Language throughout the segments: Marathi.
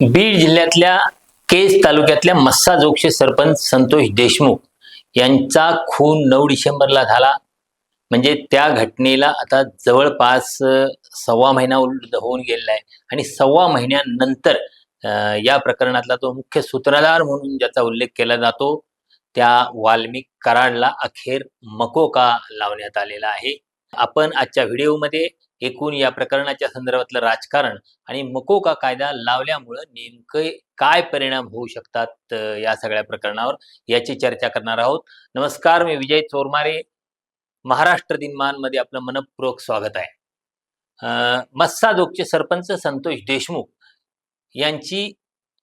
बीड जिल्ह्यातल्या केज तालुक्यातल्या मस्सा जोगशे सरपंच संतोष देशमुख यांचा खून नऊ डिसेंबरला झाला. म्हणजे त्या घटनेला आता जवळपास सव्वा महिना उलट होऊन गेलेला आहे. आणि सव्वा महिन्यानंतर या प्रकरणातला तो मुख्य सूत्रधार म्हणून ज्याचा उल्लेख केला जातो त्या वाल्मिक कराडला अखेर मकोका लावण्यात आलेला आहे. आपण आजच्या व्हिडिओमध्ये एकूण या प्रकरणाच्या संदर्भातलं राजकारण आणि मकोका कायदा लावल्यामुळं नेमके काय परिणाम होऊ शकतात या सगळ्या प्रकरणावर याची चर्चा करणार आहोत. नमस्कार मी विजय चोरमारे. महाराष्ट्र दिनमानमध्ये आपलं मनपूर्वक स्वागत आहे. मस्सा मस्साजोगचे सरपंच संतोष देशमुख यांची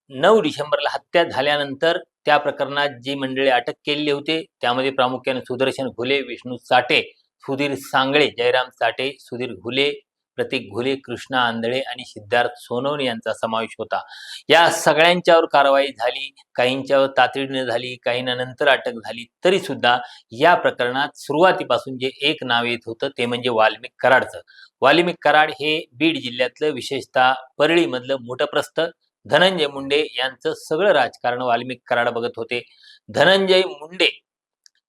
नऊ डिसेंबरला हत्या झाल्यानंतर त्या प्रकरणात जी मंडळी अटक केलेली होते त्यामध्ये प्रामुख्याने सुदर्शन घुले विष्णू साठे सुधीर सांगळे जयराम साठे सुधीर घुले प्रतीक घुले कृष्णा आंधळे आणि सिद्धार्थ सोनवणे यांचा समावेश होता. या सगळ्यांच्यावर कारवाई झाली काहींच्यावर तातडीने झाली काहींना नंतर अटक झाली तरी सुद्धा या प्रकरणात सुरुवातीपासून जे एक नाव येत होतं ते म्हणजे वाल्मिक कराडचं. वाल्मिक कराड हे बीड जिल्ह्यातलं विशेषतः परळीमधलं मोठं प्रस्थ धनंजय मुंडे यांचं सगळं राजकारण वाल्मिक कराड बघत होते. धनंजय मुंडे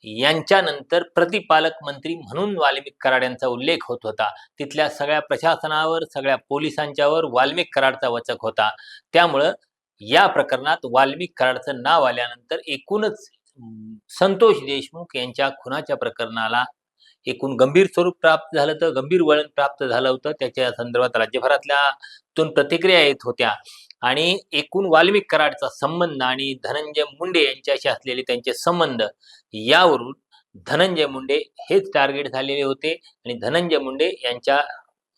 यांच्यानंतर प्रतिपालक मंत्री म्हणून वाल्मिक कराड यांचा उल्लेख होत होता. तिथल्या सगळ्या प्रशासनावर सगळ्या पोलिसांच्यावर वाल्मिक कराडचा वचक होता. त्यामुळं या प्रकरणात वाल्मिक कराडचं नाव आल्यानंतर एकूणच संतोष देशमुख यांच्या खुनाच्या प्रकरणाला एकूण गंभीर स्वरूप प्राप्त झालं तर गंभीर वळण प्राप्त झालं होतं. त्याच्या संदर्भात राज्यभरातल्यातून प्रतिक्रिया येत होत्या. आणि एकूण वाल्मिक कराडचा संबंध आणि धनंजय मुंडे यांच्याशी असलेले त्यांचे संबंध यावरून धनंजय मुंडे हेच टार्गेट झालेले होते आणि धनंजय मुंडे यांच्या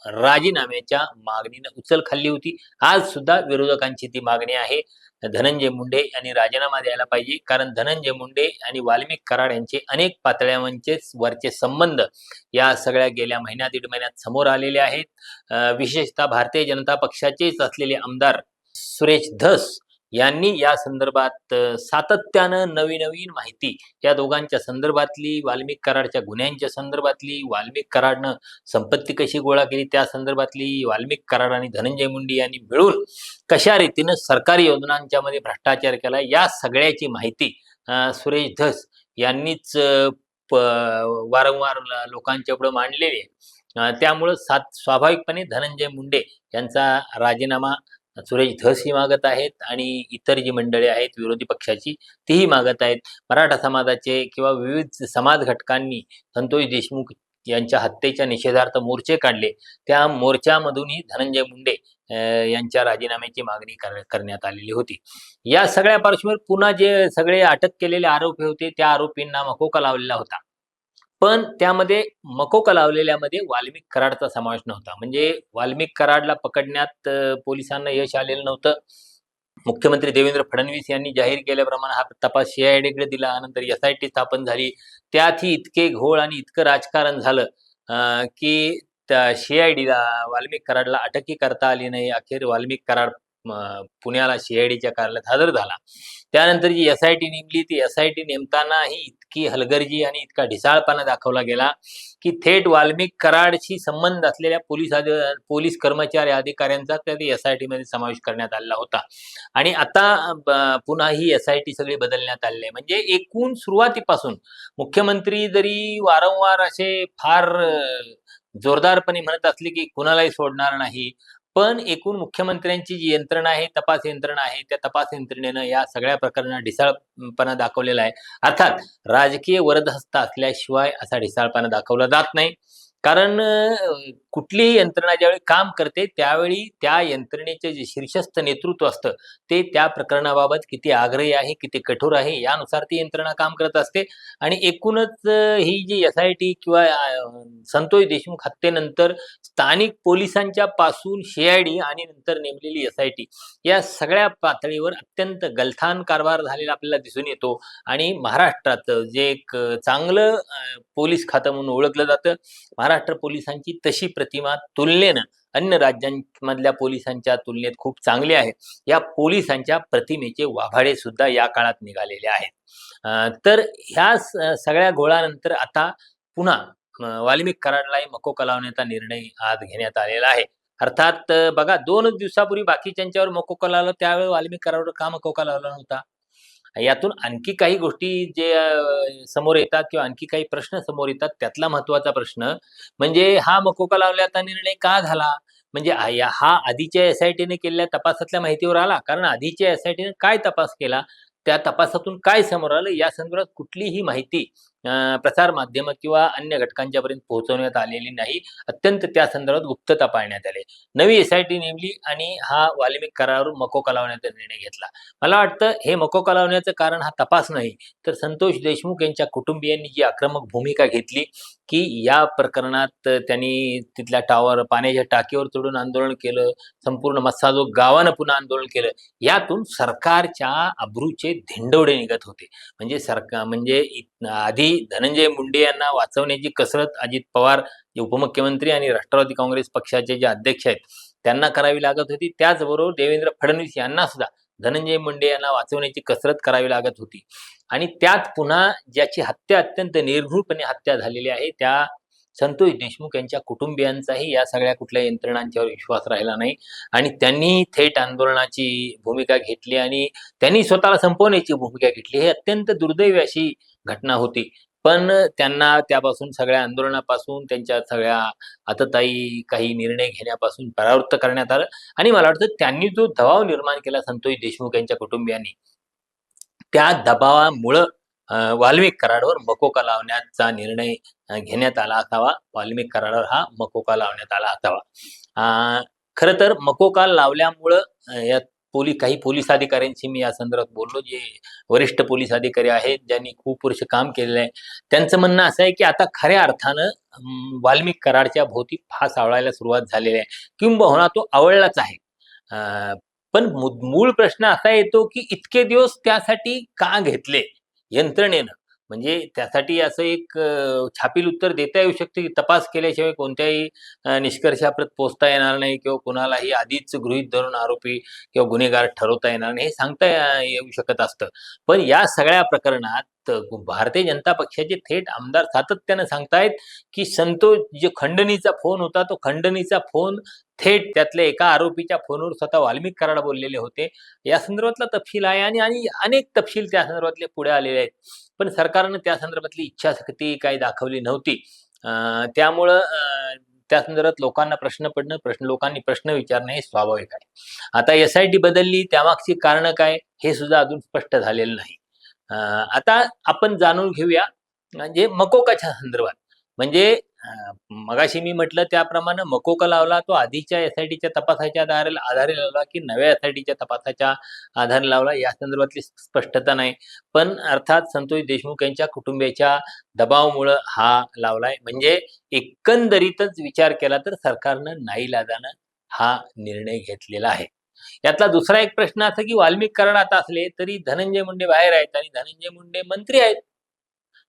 राजीनाम्याच्या मागणीनं उचल खाल्ली होती. आज सुद्धा विरोधकांची ती मागणी आहे. धनंजय मुंडे यांनी राजीनामा द्यायला पाहिजे. कारण धनंजय मुंडे आणि वाल्मिक कराड यांचे अनेक पातळ्यांचे वरचे संबंध या सगळ्या गेल्या महिन्या दीड महिन्यात समोर आलेले आहेत. विशेषतः भारतीय जनता पक्षाचेच असलेले आमदार सुरेश धस यांनी या संदर्भात सातत्यानं नवी नवीन माहिती या दोघांच्या संदर्भातली वाल्मिक कराडच्या गुन्ह्यांच्या संदर्भातली वाल्मिक कराडनं संपत्ती कशी गोळा केली त्या संदर्भातली वाल्मिक कराड आणि धनंजय मुंडे यांनी मिळून कशा रीतीनं सरकारी योजनांच्या मध्ये भ्रष्टाचार केला या सगळ्याची माहिती सुरेश धस यांनीच वारंवार लोकांच्या पुढे मांडलेली आहे. त्यामुळं सात स्वाभाविकपणे धनंजय मुंडे यांचा राजीनामा सुरेश धस ही मागत आहेत आणि इतर जी मंडळी आहेत विरोधी पक्षाची तीही मागत आहेत. मराठा समाजाचे किंवा विविध समाज घटकांनी संतोष देशमुख यांच्या हत्येच्या निषेधार्थ मोर्चे काढले. त्या मोर्चामधूनही धनंजय मुंडे यांच्या राजीनाम्याची मागणी करण्यात आलेली होती. या सगळ्या पार्श्वभूमीवर पुन्हा जे सगळे अटक केलेले आरोपी होते त्या आरोपींना मकोका लावलेला होता. पण त्यामध्ये मकोका लावलेल्यामध्ये वाल्मिक कराडचा समावेश नव्हता. म्हणजे वाल्मिक कराडला पकडण्यात पोलिसांना यश आलेलं नव्हतं. मुख्यमंत्री देवेंद्र फडणवीस यांनी जाहीर केल्याप्रमाणे हा तपास सीआयडीकडे दिला. नंतर एस आय टी स्थापन झाली. त्यातही इतके घोळ आणि इतकं राजकारण झालं अ, की त्या सीआयडीला वाल्मिक कराडला अटकही करता आली नाही. अखेर वाल्मिक कराड पुण्याला सीआयडीच्या कार्यालयात हजर झाला. त्यानंतर जी एस आय टी नेमली ती एस आय टी नेमतानाही इतकी हलगर्जी आणि इतका ढिसाळपणा दाखवला गेला की थेट वाल्मिक कराडशी संबंध असलेल्या पोलीस अधि- पोलीस कर्मचारी अधिकाऱ्यांचा त्या एस आय टी मध्ये समावेश करण्यात आलेला होता. आणि आता पुन्हा ही एस आय टी सगळी बदलण्यात आलेली आहे. म्हणजे एकूण सुरुवातीपासून मुख्यमंत्री जरी वारंवार असे फार जोरदारपणे म्हणत असले की कुणालाही सोडणार नाही पण एकूण मुख्यमंत्र्यांची जी यंत्रणा आहे तपास यंत्रणा आहे त्या तपास यंत्रणेनं या सगळ्या प्रकरणात ढिसाळपणा दाखवलेला आहे. अर्थात राजकीय वरदहस्त असल्याशिवाय असा ढिसाळपणा दाखवला जात नाही. कारण कुठलीही यंत्रणा ज्यावेळी काम करते त्यावेळी त्या यंत्रणेचे जे शीर्षस्थ नेतृत्व असतं ते त्या प्रकरणाबाबत किती आग्रही आहे किती कठोर आहे यानुसार ती यंत्रणा काम करत असते. आणि एकूणच ही जी एस आय टी किंवा संतोष देशमुख हत्येनंतर स्थानिक पोलिसांच्या पासून सीआयडी आणि नंतर नेमलेली एस आय टी या सगळ्या पातळीवर अत्यंत गलथान कारभार झालेला आपल्याला दिसून येतो. आणि महाराष्ट्रात जे एक चांगलं पोलीस खातं म्हणून ओळखलं जातं महाराष्ट्र पोलिसांची तशी प्रतिमा तुलनेनं अन्य राज्यांमधल्या पोलिसांच्या तुलनेत खूप चांगली आहे. या पोलिसांच्या प्रतिमेचे वाभाडे सुद्धा या काळात निघालेले आहेत. तर ह्या सगळ्या घोळानंतर आता पुन्हा वाल्मिक कराडलाही मको कलावण्याचा निर्णय आज घेण्यात आलेला आहे. अर्थात बघा दोनच दिवसापूर्वी बाकीच्यांच्यावर मकोका लावला त्यावेळी वाल्मिक करारावर का मकोका लावला नव्हता? यातून आणखी काही गोष्टी जे समोर येतात किंवा आणखी काही प्रश्न समोर येतात त्यातला महत्त्वाचा प्रश्न म्हणजे हा मकोका लावल्याचा निर्णय का झाला? म्हणजे हा आधीच्या एस आय टीने केलेल्या तपासातल्या माहितीवर आला. कारण आधीच्या एस आय टीने काय तपास केला? त्या तपासातून काय समोर आलं? या संदर्भात कुठलीही माहिती प्रसार माध्यम किंवा अन्य घटकांच्या पर्यंत पोहोचवण्यात आलेली नाही. अत्यंत त्या संदर्भात गुप्तता पाळण्यात आली. नवी एस आय टी नेमली आणि हा वाल्मिक करारावर मको कलावण्याचा निर्णय घेतला. मला वाटतं हे मको कलावण्याचं कारण हा तपास नाही तर संतोष देशमुख यांच्या कुटुंबियांनी जी आक्रमक भूमिका घेतली की या प्रकरणात त्यांनी तिथल्या टावर पाण्याच्या टाकीवर चढून आंदोलन केलं संपूर्ण मस्साजोग गावानं पुन्हा आंदोलन केलं यातून सरकारच्या अब्रूचे धिंडवडे निघत होते. म्हणजे सरकार म्हणजे आधी आधी धनंजय मुंडे यांना वाचवण्याची कसरत अजित पवार जे उपमुख्यमंत्री आणि राष्ट्रवादी काँग्रेस पक्षाचे जे अध्यक्ष आहेत त्यांना करावी लागत होती. त्याचबरोबर देवेंद्र फडणवीस यांना सुद्धा धनंजय मुंडे यांना वाचवण्याची कसरत करावी लागत होती. आणि त्यात पुन्हा ज्याची हत्या अत्यंत निर्घृणपणे हत्या झालेली आहे त्या संतोष देशमुख यांच्या कुटुंबियांचाही या सगळ्या कुठल्या यंत्रणांच्यावर विश्वास राहिला नाही. आणि त्यांनी थेट आंदोलनाची भूमिका घेतली आणि त्यांनी स्वतःला संपवण्याची भूमिका घेतली. हे अत्यंत दुर्दैवी अशी घटना होती. पण त्यांना त्यापासून सगळ्या आंदोलनापासून त्यांच्या सगळ्या आतताई काही निर्णय घेण्यापासून परावृत्त करण्यात आलं. आणि मला वाटतं त्यांनी जो दबाव निर्माण केला संतोष देशमुख यांच्या कुटुंबियांनी त्या दबावामुळं वाल्मिक करारावर मकोका लावण्याचा निर्णय घेण्यात आला असावा. वाल्मिक करारावर हा मकोका लावण्यात आला असावा. अं, खरं तर मकोका लावल्यामुळं या पोलीस काही पोलीस अधिकाऱ्यांशी मी या संदर्भात बोललो जे वरिष्ठ पोलीस अधिकारी आहेत ज्यांनी खूप वर्ष काम केलेलं आहे. त्यांचं म्हणणं असं आहे की आता खऱ्या अर्थानं वाल्मिक करारच्या भोवती फास आवळायला सुरुवात झालेली आहे. किंबहुना तो आवळलाच आहे. पण मूळ प्रश्न असा येतो की इतके दिवस त्यासाठी का घेतले? यंत्रणेनं. म्हणजे त्यासाठी असं एक छापील उत्तर देता येऊ शकते की तपास केल्याशिवाय कोणत्याही निष्कर्षाप्रत पोचता येणार नाही किंवा कुणालाही आधीच गृहीत धरून आरोपी किंवा गुन्हेगार ठरवता येणार नाही हे सांगता येऊ शकत असतं. पण या सगळ्या प्रकरणात भारतीय जनता पक्षाचे थेट आमदार सातत्यानं सांगतायत की संतोष जे खंडणीचा फोन होता तो खंडणीचा फोन थेट त्यातल्या एका आरोपीच्या फोनवर स्वतः वाल्मिक कराड बोललेले होते. या संदर्भातला तपशील आहे आणि आणि अनेक तपशील त्या संदर्भातले पुढे आलेले आहेत. पण सरकारनं त्या संदर्भातली इच्छाशक्ती काही दाखवली नव्हती. त्यामुळं त्या संदर्भात लोकांना प्रश्न पडणं प्रश्न लोकांनी प्रश्न विचारणं हे स्वाभाविक आहे. आता एस आय टी बदलली त्यामागची कारणं काय हे सुद्धा अजून स्पष्ट झालेलं नाही. आता आपण जाणून घेऊया म्हणजे मकोकाच्या संदर्भात? म्हणजे मगाशी मी म्हटलं त्याप्रमाणे मकोका लावला तो आधीच्या एस तपासाच्या आधारे आधारे लावला की नव्या एस तपासाच्या आधारे लावला या संदर्भातली स्पष्टता नाही. पण अर्थात संतोष देशमुख यांच्या कुटुंबियाच्या दबावामुळं हा लावलाय. म्हणजे एकंदरीतच विचार केला तर सरकारनं नाईलाजानं हा निर्णय घेतलेला आहे. यातला दुसरा एक प्रश्न असा की वाल्मिक कारण आता असले तरी धनंजय मुंडे बाहेर आहेत आणि धनंजय मुंडे मंत्री आहेत.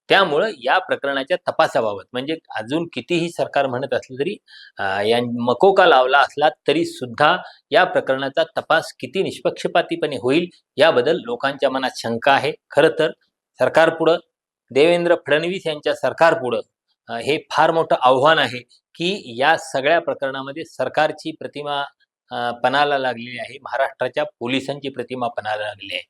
त्यामुळं या प्रकरणाच्या तपासाबाबत म्हणजे अजून कितीही सरकार म्हणत असलं तरी या मकोका लावला असला तरी सुद्धा या प्रकरणाचा तपास किती निष्पक्षपातीपणे होईल याबद्दल लोकांच्या मनात शंका आहे. खरं तर सरकारपुढं देवेंद्र फडणवीस यांच्या सरकारपुढं पुढं हे फार मोठं आव्हान आहे की या सगळ्या प्रकरणामध्ये सरकारची प्रतिमा पणाला लागलेली आहे. महाराष्ट्राच्या पोलिसांची प्रतिमा पणाला लागलेली आहे.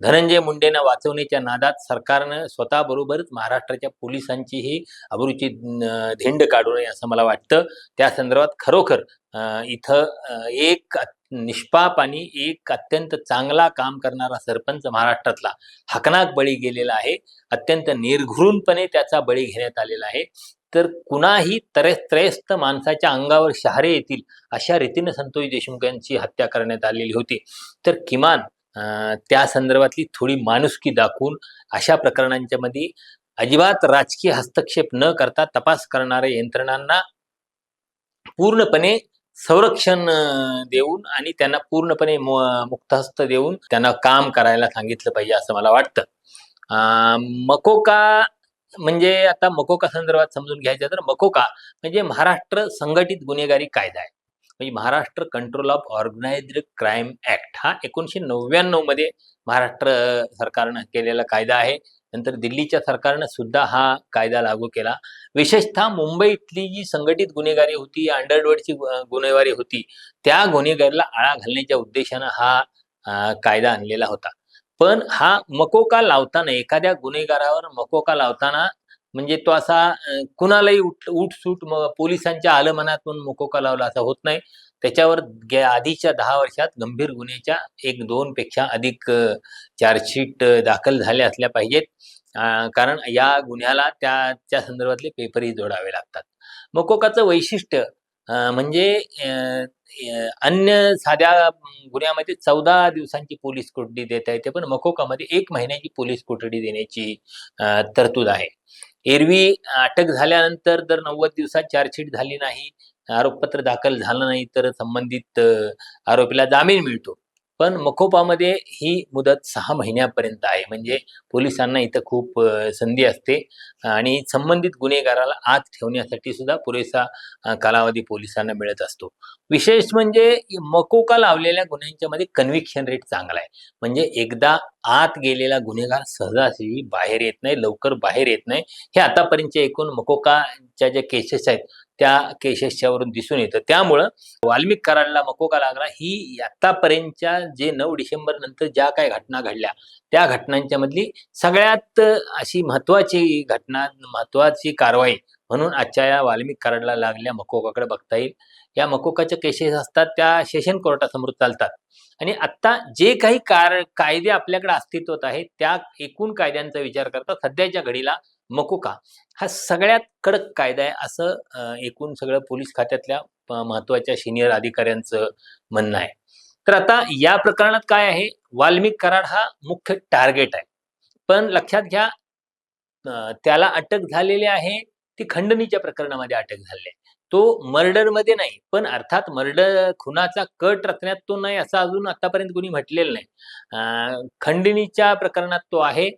धनंजय मुंडेंना वाचवण्याच्या नादात सरकारनं स्वतःबरोबरच महाराष्ट्राच्या पोलिसांचीही अभिरुची धेंड धिंड काढू नये असं मला वाटतं. त्या संदर्भात खरोखर इथं एक निष्पाप आणि एक अत्यंत चांगला काम करणारा सरपंच महाराष्ट्रातला हकनाक बळी गेलेला आहे. अत्यंत निर्घृणपणे त्याचा बळी घेण्यात आलेला आहे. तर कुणाही त्रय त्रयस्थ माणसाच्या अंगावर शहारे येतील अशा रीतीनं संतोष देशमुख यांची हत्या करण्यात आलेली होती. तर किमान त्या संदर्भातली थोडी माणुसकी दाखवून अशा प्रकरणांच्या मध्ये अजिबात राजकीय हस्तक्षेप न करता तपास करणाऱ्या यंत्रणांना पूर्णपणे संरक्षण देऊन आणि त्यांना पूर्णपणे मुक्तहस्त देऊन त्यांना काम करायला सांगितलं पाहिजे असं मला वाटतं. अं, मकोका म्हणजे आता मकोका संदर्भात समजून घ्यायचं तर मकोका म्हणजे महाराष्ट्र संघटित गुन्हेगारी कायदा आहे. म्हणजे Maharashtra control of organised crime act हा एकोणीशे नव्याण्णवमध्ये महाराष्ट्र सरकारनं केलेला कायदा आहे. नंतर दिल्लीच्या सरकारनं सुद्धा हा कायदा लागू केला. विशेषतः मुंबईतली जी संघटित गुन्हेगारी होती अंडरवर्डची गुन्हेगारी होती त्या गुन्हेगारीला आळा घालण्याच्या उद्देशानं हा कायदा आणलेला होता. पण हा मकोका लावताना एखाद्या गुन्हेगारावर मकोका लावताना म्हणजे तो असा कुणालाही उठ उठसूट पोलिसांच्या आलमनातून म्हणून लावला असा होत नाही. त्याच्यावर आधीच्या दहा वर्षात गंभीर गुन्ह्याच्या एक दोन पेक्षा अधिक चार्जशीट दाखल झाल्या असल्या पाहिजेत. कारण या गुन्ह्याला त्याच्या संदर्भातले पेपरही जोडावे लागतात. मकोकाचं वैशिष्ट्य म्हणजे अन्य साध्या गुन्ह्यामध्ये चौदा दिवसांची पोलीस कोठडी देता येते पण मकोकामध्ये एक महिन्याची पोलीस कोठडी देण्याची तरतूद आहे. एरवी अटक झाल्यानंतर जर नव्वद दिवसात चार्जशीट झाली नाही आरोपपत्र दाखल झालं नाही तर संबंधित आरोपीला जामीन मिळतो. पण मकोपामध्ये ही मुदत सहा महिन्यापर्यंत आहे. म्हणजे पोलिसांना इथं खूप संधी असते. आणि संबंधित गुन्हेगाराला आत ठेवण्यासाठी सुद्धा पुरेसा कालावधी पोलिसांना मिळत असतो. विशेष म्हणजे मकोका लावलेल्या गुन्ह्यांच्या मध्ये कन्व्हिक्शन रेट चांगला आहे. म्हणजे एकदा आत गेलेला गुन्हेगार सहजासहजी बाहेर येत नाही लवकर बाहेर येत नाही. हे आतापर्यंत एकूण मकोकाच्या ज्या केसेस आहेत त्या केसेसच्या वरून दिसून येतं. त्यामुळं वाल्मिक कराडला मकोका लागला ही आतापर्यंतच्या जे नऊ डिसेंबर नंतर ज्या काही घटना घडल्या त्या घटनांच्या मधली सगळ्यात अशी महत्वाची घटना महत्वाची कारवाई म्हणून आजच्या या वाल्मिक कराडला लागल्या मकोकाकडे बघता येईल. या मकोकाच्या केसेस असतात त्या सेशन कोर्टासमोर चालतात. आणि आता जे काही कार कायदे आपल्याकडे अस्तित्वात आहेत त्या एकूण कायद्यांचा विचार करता सध्याच्या घडीला मकोका हा सगळ्यात कडक कायदा आहे असं एकूण सगळं पोलीस खात्यातल्या महत्त्वाच्या सिनियर अधिकाऱ्यांचं म्हणणं आहे. तर आता या प्रकरणात काय आहे? वाल्मिक कराड हा मुख्य टार्गेट आहे. पण लक्षात घ्या त्याला अटक झालेली आहे ती खंडणीच्या प्रकरणामध्ये अटक झाली आहे तो मर्डरमध्ये नाही पण अर्थात मर्डर खुनाचा कट रचण्यात तो नाही असं अजून आतापर्यंत कोणी म्हटलेलं नाही. खंडणीच्या प्रकरणात तो आहे.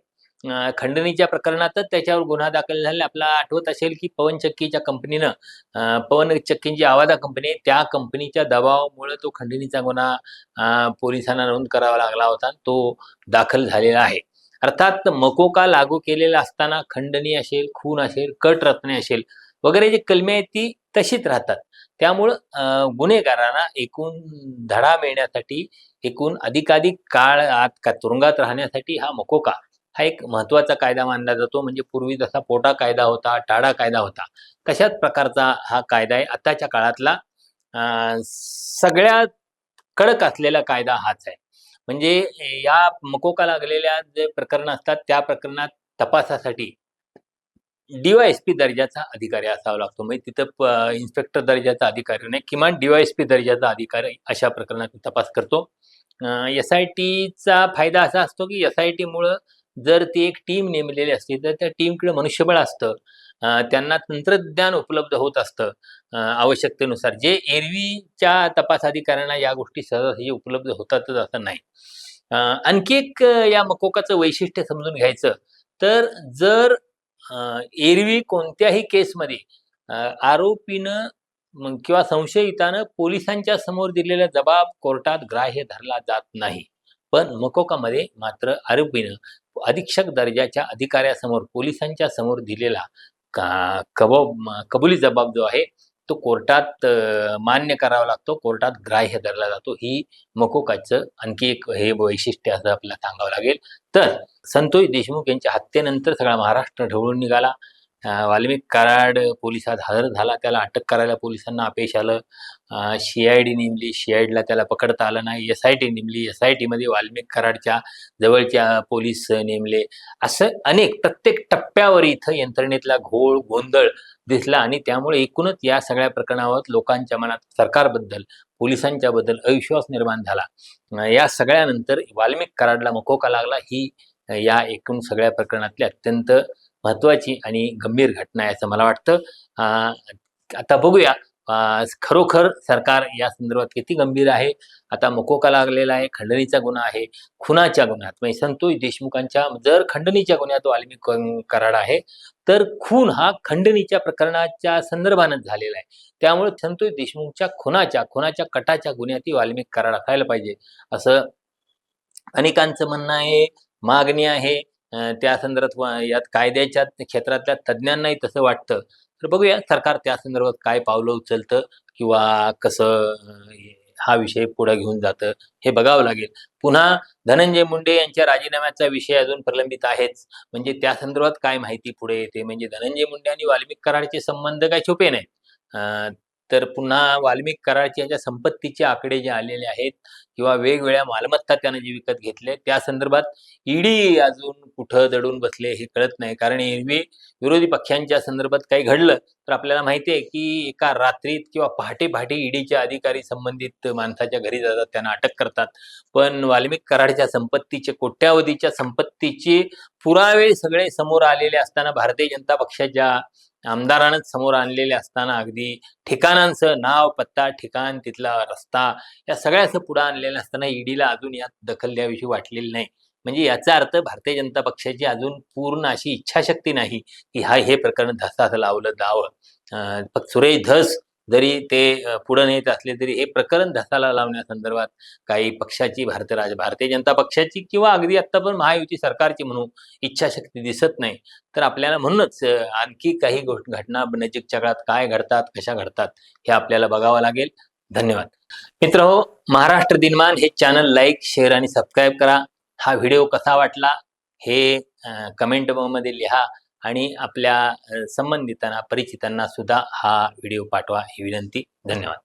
खंडणीच्या प्रकरणातच त्याच्यावर गुन्हा दाखल झाला आपला आठवत असेल की पवन चक्कीच्या कंपनीनं पवन चक्कींची आवाजा कंपनी आहे, त्या कंपनीच्या दबावामुळे तो खंडणीचा गुन्हा पोलिसांना नोंद करावा लागला होता. तो दाखल झालेला आहे. अर्थात मकोका लागू केलेला असताना खंडणी असेल खून असेल कट रचने असेल वगैरे जी कलमे आहेत ती तशीच राहतात. त्यामुळं गुन्हेगारांना एकूण धडा मिळण्यासाठी एकूण अधिकाधिक काळ आत का तुरुंगात राहण्यासाठी हा मकोका हा एक महत्त्वाचा कायदा मानला जातो. म्हणजे पूर्वी जसा पोटा कायदा होता टाडा कायदा होता तशाच प्रकारचा हा कायदा आहे. आताच्या काळातला सगळ्यात कडक असलेला कायदा हाच आहे. म्हणजे या मकोका लागलेल्या जे प्रकरण असतात त्या प्रकरणात तपासासाठी डीवायएसपी दर्जाचा अधिकारी असावा लागतो. म्हणजे तिथं इन्स्पेक्टर दर्जाचा अधिकारी नाही किमान डीवायएसपी दर्जाचा अधिकारी अशा प्रकरणात तपास करतो. एस आय टीचा फायदा असा असतो की एस आय टीमुळं जर ती एक टीम नेमलेली असते तर त्या टीमकडे मनुष्यबळ असतं. त्यांना तंत्रज्ञान उपलब्ध होत असतं आवश्यकतेनुसार. जे एरवीच्या तपास अधिकाऱ्यांना या गोष्टी सहजासहजी उपलब्ध होतातच असं नाही. आणखी एक या मकोकाचं वैशिष्ट्य समजून घ्यायचं तर जर एरवी कोणत्याही केसमध्ये आरोपीनं किंवा संशयितानं पोलिसांच्या समोर दिलेला जबाब कोर्टात ग्राह्य धरला जात नाही. पण मकोकामध्ये मात्र आरोपीनं अधीक्षक दर्जाच्या अधिकाऱ्यासमोर पोलिसांच्या समोर दिलेला का कबाब कबुली जबाब जो आहे तो कोर्टात मान्य करावा लागतो. कोर्टात ग्राह्य धरला जातो. ही मकोकाचं आणखी एक हे वैशिष्ट्य असं आपल्याला सांगावं लागेल. तर संतोष देशमुख यांच्या हत्येनंतर सगळा महाराष्ट्र ढवळून निघाला. वाल्मिक कराड पोलिसात हजर झाला. त्याला अटक करायला पोलिसांना अपयश आलं. सी आय डी नेमली. सी आय डीला त्याला पकडता आलं नाही. एस आय टी नेमली. एस आय टीमध्ये वाल्मिक कराडच्या जवळच्या पोलीस नेमले. असं अनेक प्रत्येक टप्प्यावर इथं यंत्रणेतला घोळ गोंधळ दिसला आणि त्यामुळे एकूणच या सगळ्या प्रकरणावर लोकांच्या मनात सरकारबद्दल पोलिसांच्या बद्दल अविश्वास निर्माण झाला. या सगळ्यानंतर वाल्मिक कराडला मकोका लागला. ही या एकूण सगळ्या प्रकरणातली अत्यंत महत्वाची आणि गंभीर घटना आहे असं मला वाटतं. आता बघूया. खरोखर सरकार या संदर्भात किती गंभीर आहे? आता मकोका लागलेला आहे खंडणीचा गुन्हा आहे खुनाच्या गुन्ह्यात. म्हणजे संतोष देशमुखांच्या जर खंडणीच्या गुन्ह्यात वाल्मिक कराड आहे तर खून हा खंडणीच्या प्रकरणाच्या संदर्भानच झालेला आहे. त्यामुळे संतोष देशमुखच्या खुनाच्या खुनाच्या कटाच्या गुन्ह्यातही वाल्मिक कराड असायला पाहिजे असं अनेकांचं म्हणणं आहे मागणी आहे. त्या संदर्भात यात कायद्याच्या क्षेत्रातल्या तज्ज्ञांनाही तसं वाटतं. तर बघूया सरकार त्या संदर्भात काय पावलं उचलतं किंवा कसं हा विषय पुढे घेऊन जातं हे बघावं लागेल. पुन्हा धनंजय मुंडे यांच्या राजीनाम्याचा विषय अजून प्रलंबित आहेच. म्हणजे त्या संदर्भात काय माहिती पुढे येते? म्हणजे धनंजय मुंडे आणि वाल्मिक कराडचे संबंध काय छुपे नाहीत. अं, तर पुन्हा वाल्मिक कराडचे यांच्या संपत्तीचे आकडे जे आलेले आहेत किंवा वेगवेगळ्या मालमत्ता त्यानं जे विकत घेतले त्या संदर्भात ईडी अजून कुठं दडून बसले हे कळत नाही. कारण एरवी विरोधी पक्षांच्या संदर्भात काही घडलं तर आपल्याला माहिती आहे की एका रात्रीत किंवा पहाटे पहाटे ईडीच्या अधिकारी संबंधित माणसाच्या घरी जातात त्यांना अटक करतात. पण वाल्मिक कराडच्या संपत्तीचे कोट्यावधीच्या संपत्तीचे पुरावे सगळे समोर आलेले असताना भारतीय जनता पक्षाच्या आमदारांनाच समोर आणलेले असताना अगदी ठिकाणांचं नाव पत्ता ठिकाण तिथला रस्ता या सगळ्याचं आणलं आणलेलं असताना ईडीला अजून यात दखल द्याविषयी वाटलेली नाही. म्हणजे याचा अर्थ भारतीय जनता पक्षाची अजून पूर्ण अशी इच्छाशक्ती नाही की हा हे प्रकरण धसास लावलं जावं. फक्त सुरेश धस जरी ते पुढे नेत असले तरी हे प्रकरण धसाला लावण्यासंदर्भात काही पक्षाची भारत राज भारतीय जनता पक्षाची किंवा अगदी आता पण महायुती सरकारची म्हणू इच्छाशक्ती दिसत नाही. तर आपल्याला म्हणूनच आणखी काही गोष्ट घटना नजीकच्या काळात काय घडतात कशा घडतात हे आपल्याला बघावं लागेल. धन्यवाद. मित्र हो महाराष्ट्र दिनमान हे चॅनल लाईक शेअर आणि सबस्क्राईब करा. हा व्हिडिओ कसा वाटला हे कमेंटमध्ये लिहा आणि आपल्या संबंधितांना परिचितांना सुद्धा हा व्हिडिओ पाठवा ही विनंती. धन्यवाद.